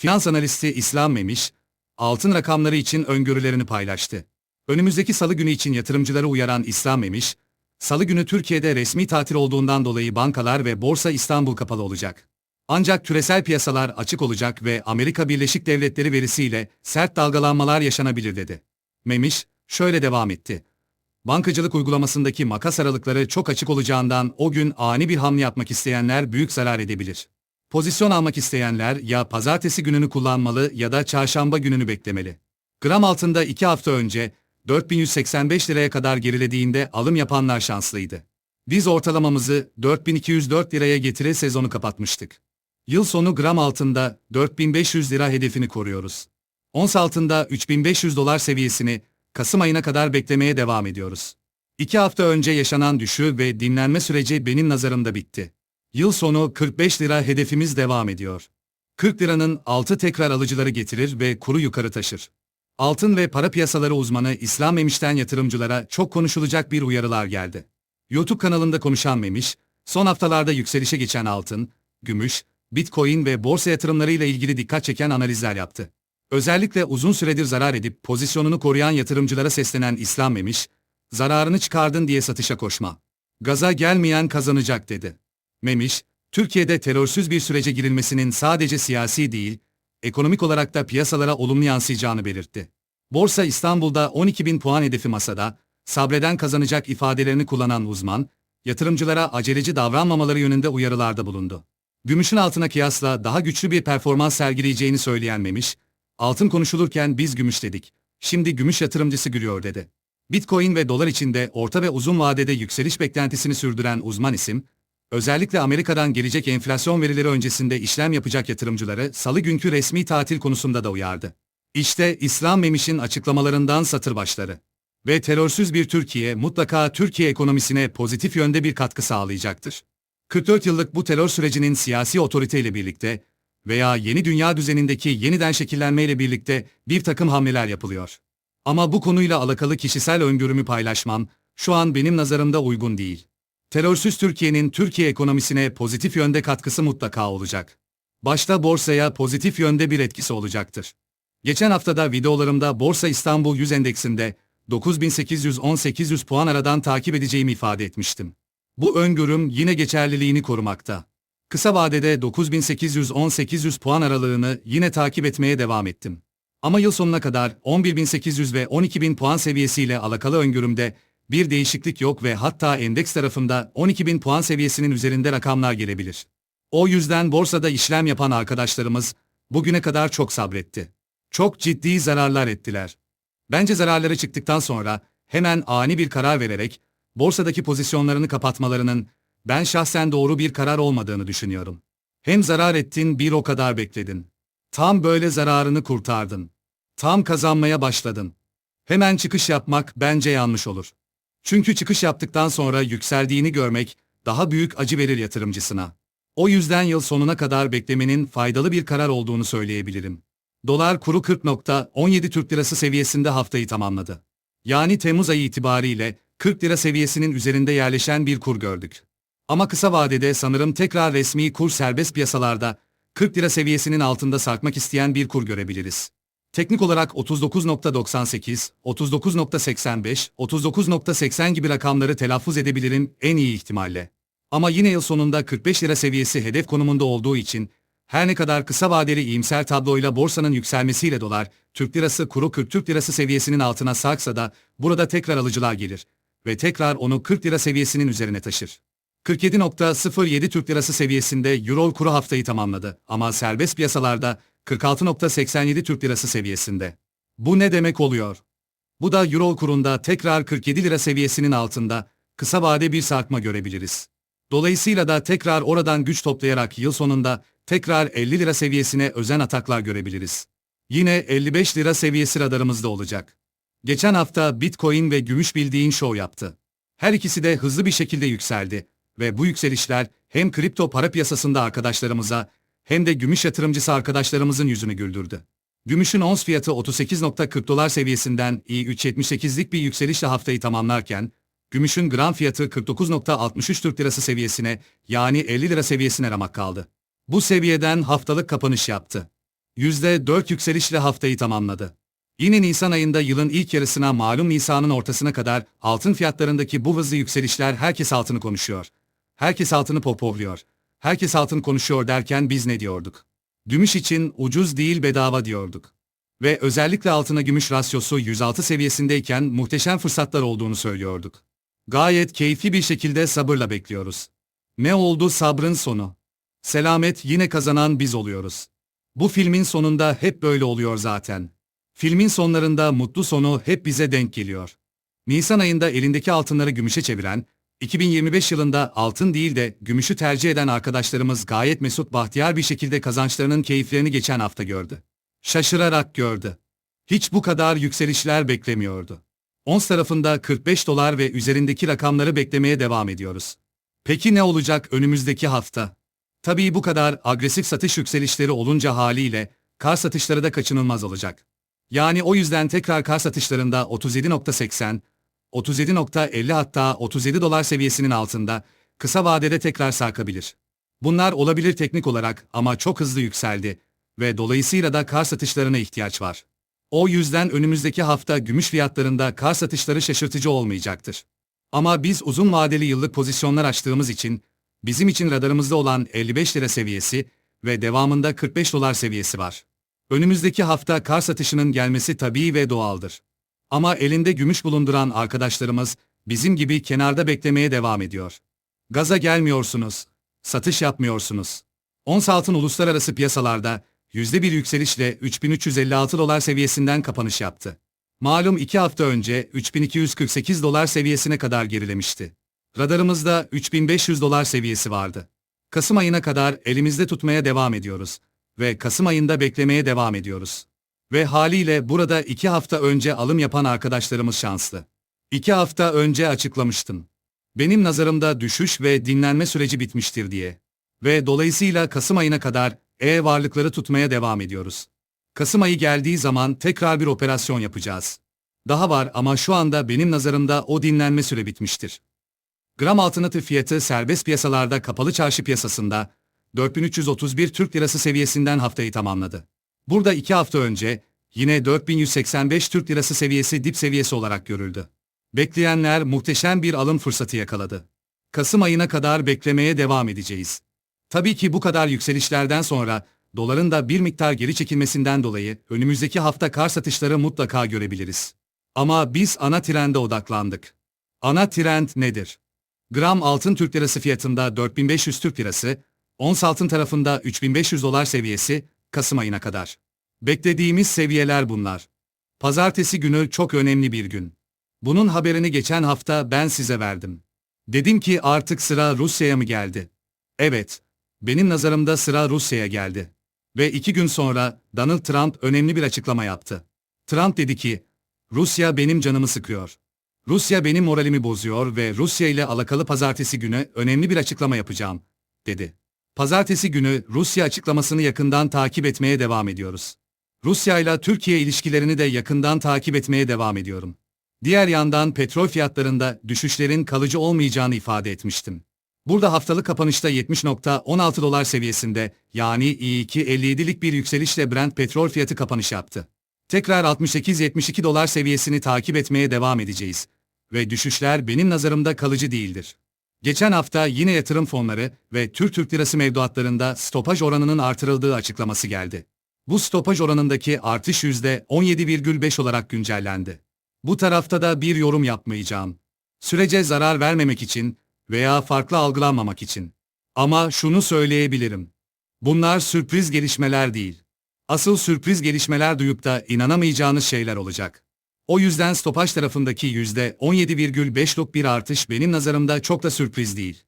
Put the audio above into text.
Finans analisti İslam Memiş, altın rakamları için öngörülerini paylaştı. Önümüzdeki salı günü için yatırımcıları uyaran İslam Memiş, salı günü Türkiye'de resmi tatil olduğundan dolayı bankalar ve Borsa İstanbul kapalı olacak. Ancak küresel piyasalar açık olacak ve Amerika Birleşik Devletleri verisiyle sert dalgalanmalar yaşanabilir dedi. Memiş, şöyle devam etti. Bankacılık uygulamasındaki makas aralıkları çok açık olacağından o gün ani bir hamle yapmak isteyenler büyük zarar edebilir. Pozisyon almak isteyenler ya pazartesi gününü kullanmalı ya da çarşamba gününü beklemeli. Gram altında 2 hafta önce 4185 liraya kadar gerilediğinde alım yapanlar şanslıydı. Biz ortalamamızı 4204 liraya getire sezonu kapatmıştık. Yıl sonu gram altında 4500 lira hedefini koruyoruz. Ons altında 3500 dolar seviyesini Kasım ayına kadar beklemeye devam ediyoruz. İki hafta önce yaşanan düşü ve dinlenme süreci benim nazarımda bitti. Yıl sonu 45 lira hedefimiz devam ediyor. 40 liranın altı tekrar alıcıları getirir ve kuru yukarı taşır. Altın ve para piyasaları uzmanı İslam Memiş'ten yatırımcılara çok konuşulacak bir uyarılar geldi. YouTube kanalında konuşan Memiş, son haftalarda yükselişe geçen altın, gümüş, bitcoin ve borsa yatırımlarıyla ilgili dikkat çeken analizler yaptı. Özellikle uzun süredir zarar edip pozisyonunu koruyan yatırımcılara seslenen İslam Memiş, zararını çıkardın diye satışa koşma. Gaza gelmeyen kazanacak dedi. Memiş, Türkiye'de terörsüz bir sürece girilmesinin sadece siyasi değil, ekonomik olarak da piyasalara olumlu yansıyacağını belirtti. Borsa İstanbul'da 12 bin puan hedefi masada, sabreden kazanacak ifadelerini kullanan uzman, yatırımcılara aceleci davranmamaları yönünde uyarılarda bulundu. Gümüşün altına kıyasla daha güçlü bir performans sergileyeceğini söyleyen Memiş, altın konuşulurken biz gümüş dedik, şimdi gümüş yatırımcısı gülüyor dedi. Bitcoin ve dolar içinde orta ve uzun vadede yükseliş beklentisini sürdüren uzman isim, özellikle Amerika'dan gelecek enflasyon verileri öncesinde işlem yapacak yatırımcıları salı günkü resmi tatil konusunda da uyardı. İşte İslam Memiş'in açıklamalarından satır başları. Ve terörsüz bir Türkiye mutlaka Türkiye ekonomisine pozitif yönde bir katkı sağlayacaktır. 44 yıllık bu terör sürecinin siyasi otoriteyle birlikte veya yeni dünya düzenindeki yeniden şekillenmeyle birlikte bir takım hamleler yapılıyor. Ama bu konuyla alakalı kişisel öngörümü paylaşmam şu an benim nazarımda uygun değil. Terörsüz Türkiye'nin Türkiye ekonomisine pozitif yönde katkısı mutlaka olacak. Başta borsaya pozitif yönde bir etkisi olacaktır. Geçen haftada videolarımda Borsa İstanbul 100 endeksinde 9810-800 puan aradan takip edeceğimi ifade etmiştim. Bu öngörüm yine geçerliliğini korumakta. Kısa vadede 9810-800 puan aralığını yine takip etmeye devam ettim. Ama yıl sonuna kadar 11.800 ve 12.000 puan seviyesiyle alakalı öngörümde bir değişiklik yok ve hatta endeks tarafında 12.000 puan seviyesinin üzerinde rakamlar gelebilir. O yüzden borsada işlem yapan arkadaşlarımız bugüne kadar çok sabretti. Çok ciddi zararlar ettiler. Bence zararları çıktıktan sonra hemen ani bir karar vererek borsadaki pozisyonlarını kapatmalarının ben şahsen doğru bir karar olmadığını düşünüyorum. Hem zarar ettin bir o kadar bekledin. Tam böyle zararını kurtardın. Tam kazanmaya başladın. Hemen çıkış yapmak bence yanlış olur. Çünkü çıkış yaptıktan sonra yükseldiğini görmek daha büyük acı verir yatırımcısına. O yüzden yıl sonuna kadar beklemenin faydalı bir karar olduğunu söyleyebilirim. Dolar kuru 40.17 Türk Lirası seviyesinde haftayı tamamladı. Yani Temmuz ayı itibariyle 40 lira seviyesinin üzerinde yerleşen bir kur gördük. Ama kısa vadede sanırım tekrar resmi kur serbest piyasalarda 40 lira seviyesinin altında sarkmak isteyen bir kur görebiliriz. Teknik olarak 39.98, 39.85, 39.80 gibi rakamları telaffuz edebilirim en iyi ihtimalle. Ama yine yıl sonunda 45 lira seviyesi hedef konumunda olduğu için her ne kadar kısa vadeli iyimser tabloyla borsanın yükselmesiyle dolar, Türk lirası kuru 40 Türk lirası seviyesinin altına sarksa da burada tekrar alıcılar gelir ve tekrar onu 40 lira seviyesinin üzerine taşır. 47.07 Türk Lirası seviyesinde Euro kuru haftayı tamamladı ama serbest piyasalarda 46.87 Türk Lirası seviyesinde. Bu ne demek oluyor? Bu da Euro kurunda tekrar 47 lira seviyesinin altında kısa vade bir sarkma görebiliriz. Dolayısıyla da tekrar oradan güç toplayarak yıl sonunda tekrar 50 lira seviyesine özen ataklar görebiliriz. Yine 55 lira seviyesi radarımızda olacak. Geçen hafta Bitcoin ve gümüş bildiğin show yaptı. Her ikisi de hızlı bir şekilde yükseldi ve bu yükselişler hem kripto para piyasasında arkadaşlarımıza hem de gümüş yatırımcısı arkadaşlarımızın yüzünü güldürdü. Gümüşün ons fiyatı 38.40 dolar seviyesinden iyi 3.78'lik bir yükselişle haftayı tamamlarken, gümüşün gram fiyatı 49.63 Türk Lirası seviyesine yani 50 lira seviyesine ramak kaldı. Bu seviyeden haftalık kapanış yaptı. %4 yükselişle haftayı tamamladı. Yine Nisan ayında yılın ilk yarısına malum Nisan'ın ortasına kadar altın fiyatlarındaki bu hızlı yükselişler herkes altını konuşuyor. Herkes altını popovluyor. Herkes altın konuşuyor derken biz ne diyorduk? Gümüş için ucuz değil bedava diyorduk. Ve özellikle altına gümüş rasyosu 106 seviyesindeyken muhteşem fırsatlar olduğunu söylüyorduk. Gayet keyifli bir şekilde sabırla bekliyoruz. Ne oldu sabrın sonu? Selamet yine kazanan biz oluyoruz. Bu filmin sonunda hep böyle oluyor zaten. Filmin sonlarında mutlu sonu hep bize denk geliyor. Nisan ayında elindeki altınları gümüşe çeviren, 2025 yılında altın değil de gümüşü tercih eden arkadaşlarımız gayet mesut bahtiyar bir şekilde kazançlarının keyiflerini geçen hafta gördü. Şaşırarak gördü. Hiç bu kadar yükselişler beklemiyordu. Ons tarafında 45 dolar ve üzerindeki rakamları beklemeye devam ediyoruz. Peki ne olacak önümüzdeki hafta? Tabii bu kadar agresif satış yükselişleri olunca haliyle kar satışları da kaçınılmaz olacak. Yani o yüzden tekrar kar satışlarında 37.80, 37.50 hatta 37 dolar seviyesinin altında kısa vadede tekrar sarkabilir. Bunlar olabilir teknik olarak ama çok hızlı yükseldi ve dolayısıyla da kar satışlarına ihtiyaç var. O yüzden önümüzdeki hafta gümüş fiyatlarında kar satışları şaşırtıcı olmayacaktır. Ama biz uzun vadeli yıllık pozisyonlar açtığımız için bizim için radarımızda olan 55 lira seviyesi ve devamında 45 dolar seviyesi var. Önümüzdeki hafta kar satışının gelmesi tabii ve doğaldır. Ama elinde gümüş bulunduran arkadaşlarımız bizim gibi kenarda beklemeye devam ediyor. Gaza gelmiyorsunuz, satış yapmıyorsunuz. Ons altın uluslararası piyasalarda %1 yükselişle 3356 dolar seviyesinden kapanış yaptı. Malum iki hafta önce 3248 dolar seviyesine kadar gerilemişti. Radarımızda 3500 dolar seviyesi vardı. Kasım ayına kadar elimizde tutmaya devam ediyoruz ve Kasım ayında beklemeye devam ediyoruz. Ve haliyle burada iki hafta önce alım yapan arkadaşlarımız şanslı. İki hafta önce açıklamıştım. Benim nazarımda düşüş ve dinlenme süreci bitmiştir diye. Ve dolayısıyla Kasım ayına kadar e-varlıkları tutmaya devam ediyoruz. Kasım ayı geldiği zaman tekrar bir operasyon yapacağız. Daha var ama şu anda benim nazarımda o dinlenme süre bitmiştir. Gram altınatı fiyatı serbest piyasalarda kapalı çarşı piyasasında 4331 Türk Lirası seviyesinden haftayı tamamladı. Burada iki hafta önce yine 4185 Türk Lirası seviyesi dip seviyesi olarak görüldü. Bekleyenler muhteşem bir alım fırsatı yakaladı. Kasım ayına kadar beklemeye devam edeceğiz. Tabii ki bu kadar yükselişlerden sonra doların da bir miktar geri çekilmesinden dolayı önümüzdeki hafta kar satışları mutlaka görebiliriz. Ama biz ana trende odaklandık. Ana trend nedir? Gram altın Türk lirası fiyatında 4500 Türk lirası, ons altın tarafında 3500 dolar seviyesi Kasım ayına kadar. Beklediğimiz seviyeler bunlar. Pazartesi günü çok önemli bir gün. Bunun haberini geçen hafta ben size verdim. Dedim ki artık sıra Rusya'ya mı geldi? Evet, benim nazarımda sıra Rusya'ya geldi. Ve iki gün sonra Donald Trump önemli bir açıklama yaptı. Trump dedi ki, Rusya benim canımı sıkıyor. Rusya benim moralimi bozuyor ve Rusya ile alakalı pazartesi günü önemli bir açıklama yapacağım, dedi. Pazartesi günü Rusya açıklamasını yakından takip etmeye devam ediyoruz. Rusya ile Türkiye ilişkilerini de yakından takip etmeye devam ediyorum. Diğer yandan petrol fiyatlarında düşüşlerin kalıcı olmayacağını ifade etmiştim. Burada haftalık kapanışta 70.16 dolar seviyesinde yani İ2.57'lik bir yükselişle Brent petrol fiyatı kapanış yaptı. Tekrar 68-72 dolar seviyesini takip etmeye devam edeceğiz. Ve düşüşler benim nazarımda kalıcı değildir. Geçen hafta yine yatırım fonları ve Türk Türk Lirası mevduatlarında stopaj oranının artırıldığı açıklaması geldi. Bu stopaj oranındaki artış %17,5 olarak güncellendi. Bu tarafta da bir yorum yapmayacağım. Sürece zarar vermemek için veya farklı algılanmamak için. Ama şunu söyleyebilirim. Bunlar sürpriz gelişmeler değil. Asıl sürpriz gelişmeler duyup da inanamayacağınız şeyler olacak. O yüzden stopaj tarafındaki %17,5'luk bir artış benim nazarımda çok da sürpriz değil.